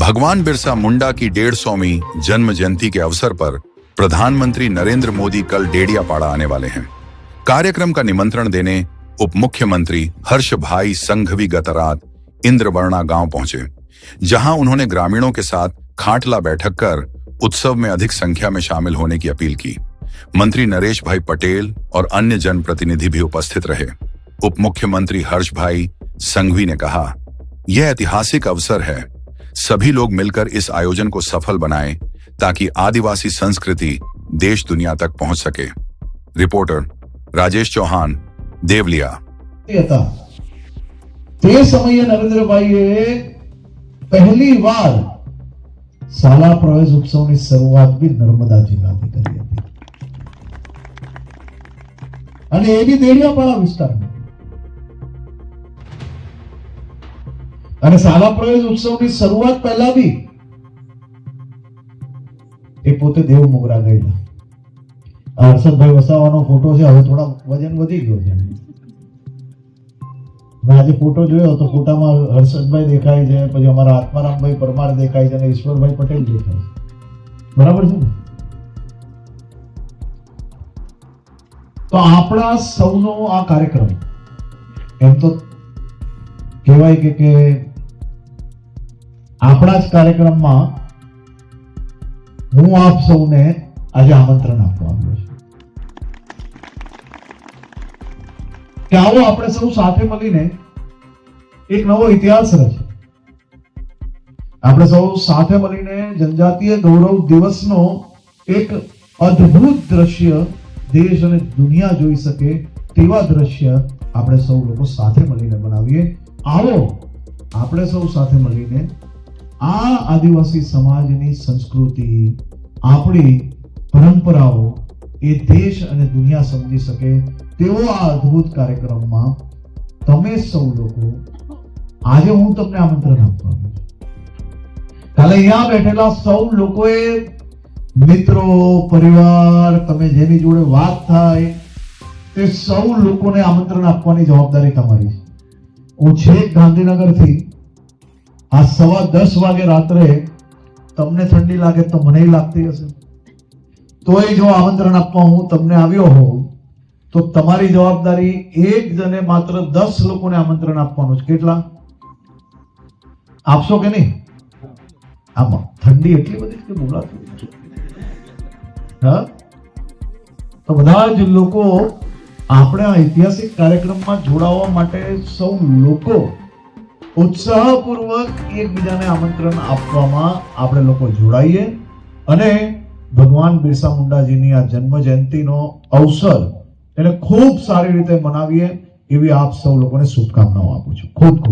भगवान बिरसा मुंडा की डेढ़ सौवीं जन्म जयंती के अवसर पर प्रधानमंत्री नरेंद्र मोदी कल डेडियापाड़ा आने वाले हैं। कार्यक्रम का निमंत्रण देने उप मुख्यमंत्री हर्ष भाई संघवी गत रात इंद्रवर्णा गाँव पहुँचे, जहाँ उन्होंने ग्रामीणों के साथ खाटला बैठक कर उत्सव में अधिक संख्या में शामिल होने की अपील की। मंत्री नरेश भाई पटेल और अन्य जनप्रतिनिधि भी उपस्थित रहे। उप मुख्यमंत्री हर्ष भाई संघवी ने कहा, यह ऐतिहासिक अवसर है। सभी लोग मिलकर इस आयोजन को सफल बनाएं ताकि आदिवासी संस्कृति देश दुनिया तक पहुंच सके रिपोर्टर राजेश चौहान देवलिया હતા તે સમયે નરેન્દ્રભાઈએ પહેલી વાર શાળા પ્રવેશ ઉત્સવની શરૂઆત બી નર્મદા જિલ્લાથી કરી હતી અને એ બી દેડિયાપાડા વિસ્તારમાં અને સાલા પ્રવેશ ઉત્સવની શરૂઆત પહેલા બી એ પોતે દેવ મોગરા ગયેલા. હર્ષદભાઈ વસાવાનો ફોટો છે, હવે થોડા વજન વધી ગયો છે. મેં આજે ફોટો જોયો તો ફોટામાં હર્ષદભાઈ દેખાય છે, પછી અમારા આત્મારામભાઈ પરમાર દેખાય છે અને ઈશ્વરભાઈ પટેલ દેખાય છે. બરાબર છે ને? તો આપણા સૌનો આ કાર્યક્રમ, એમ તો કહેવાય કે આપણા જ કાર્યક્રમમાં હું આપ સૌને આજે આમંત્રણ આપવા આવ્યો છું. કે આવો આપણે સૌ સાથે મળીને એક નવો ઇતિહાસ રચે આપણે સૌ સાથે મળીને જનજાતીય ગૌરવ દિવસનો એક અદ્ભુત દ્રશ્ય દેશ અને દુનિયા જોઈ શકે તેવા દ્રશ્ય આપણે સૌ લોકો સાથે મળીને બનાવીએ. આવો આપણે સૌ સાથે મળીને આ આદિવાસી સમાજની સંસ્કૃતિ, આપણી પરંપરાઓ એ દેશ અને દુનિયા સમજી શકે તેવો આ અદ્ભુત કાર્યક્રમમાં તમે સૌ લોકો આજે હું તમને આમંત્રણ આપવા છું. કાલે અહીંયા બેઠેલા સૌ લોકોએ, મિત્રો, પરિવાર, તમે જેની જોડે વાત થાય, તે સૌ લોકોને આમંત્રણ આપવાની જવાબદારી તમારી છે હું છેક ગાંધીનગરથી આ સવા દસ વાગે રાત્રે તમને ઠંડી લાગે તો મને લાગતી હશે. તોય જો આમંત્રણ આપવા હું તમને આવ્યો હોઉં, તો તમારી જવાબદારી એક જણે માત્ર દસ લોકોને આમંત્રણ આપવાનું છે. કેટલા? આપશો કે નહીં? આમાં ઠંડી એટલી બધી કે બોલાતી હા? તો બધા જ લોકો આપણે આ ઐતિહાસિક કાર્યક્રમમાં જોડાવા માટે સૌ લોકો ઉત્સાહપૂર્વક એકબીજાને આમંત્રણ આપવામાં આપણે લોકો જોડાઈએ અને ભગવાન બિરસા મુંડાજીની આ જન્મ જયંતિનો અવસર એને ખૂબ સારી રીતે મનાવીએ એવી આપ સૌ લોકોને શુભકામનાઓ આપું છું. ખૂબ ખૂબ